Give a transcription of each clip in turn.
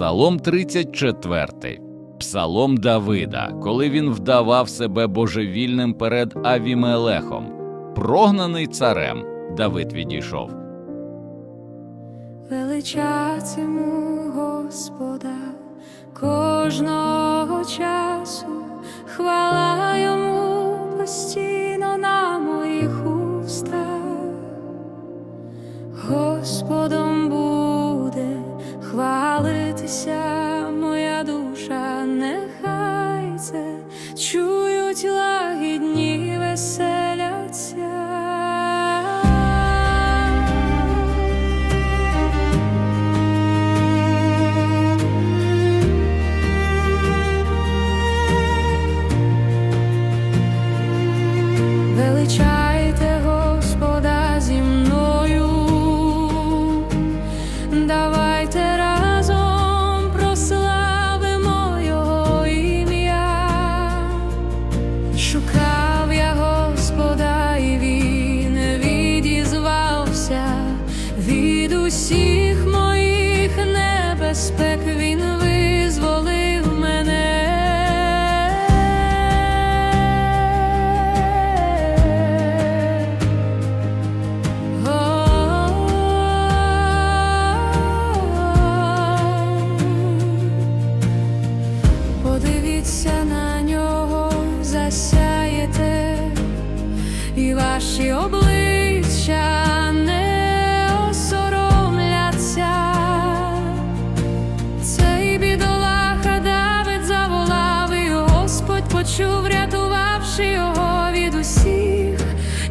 Псалом 34. Псалом Давида, коли він вдавав себе божевільним перед Авімелехом. Прогнаний царем, Давид відійшов. Величатиму Господа кожного часу, хвала йому постійно чують лагідні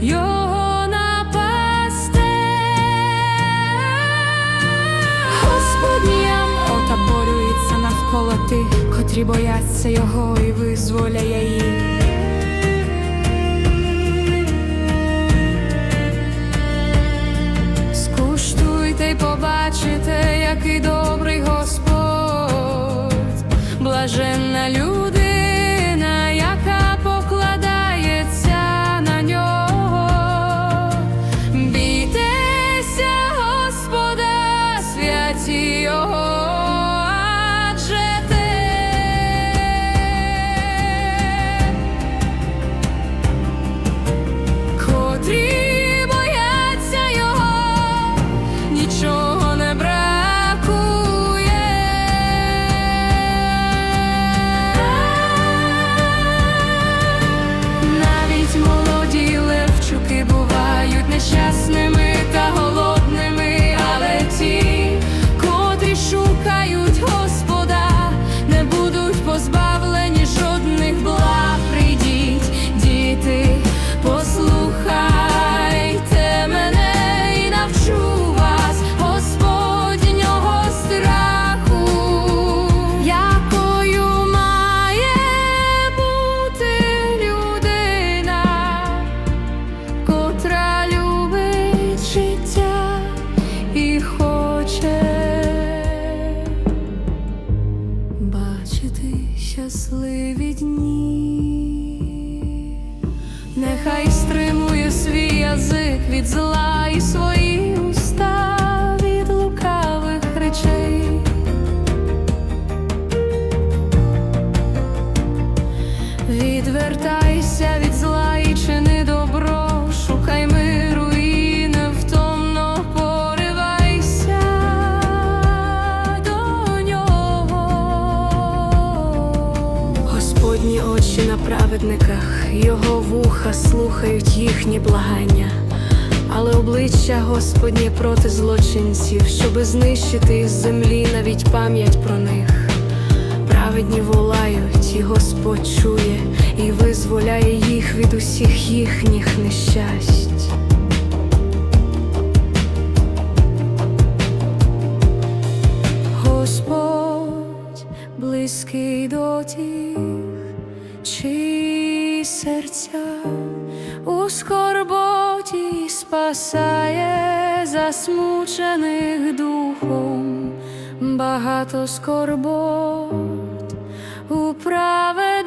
його напасте. Господній отаборюється навколо тих, котрі бояться його і визволяє їх. Скуштуйте й побачите, який добрий Господь, блаженна людина, бачити щасливі дні. Нехай стримує свій язик від зла і свої праведниках, його вуха слухають їхні благання. Але обличчя Господнє проти злочинців, щоби знищити із землі навіть пам'ять про них. Праведні волають, і Господь чує і визволяє їх від усіх їхніх нещасть. Серця у скорботі спасає засмучених духом, багато скорбот у праведника,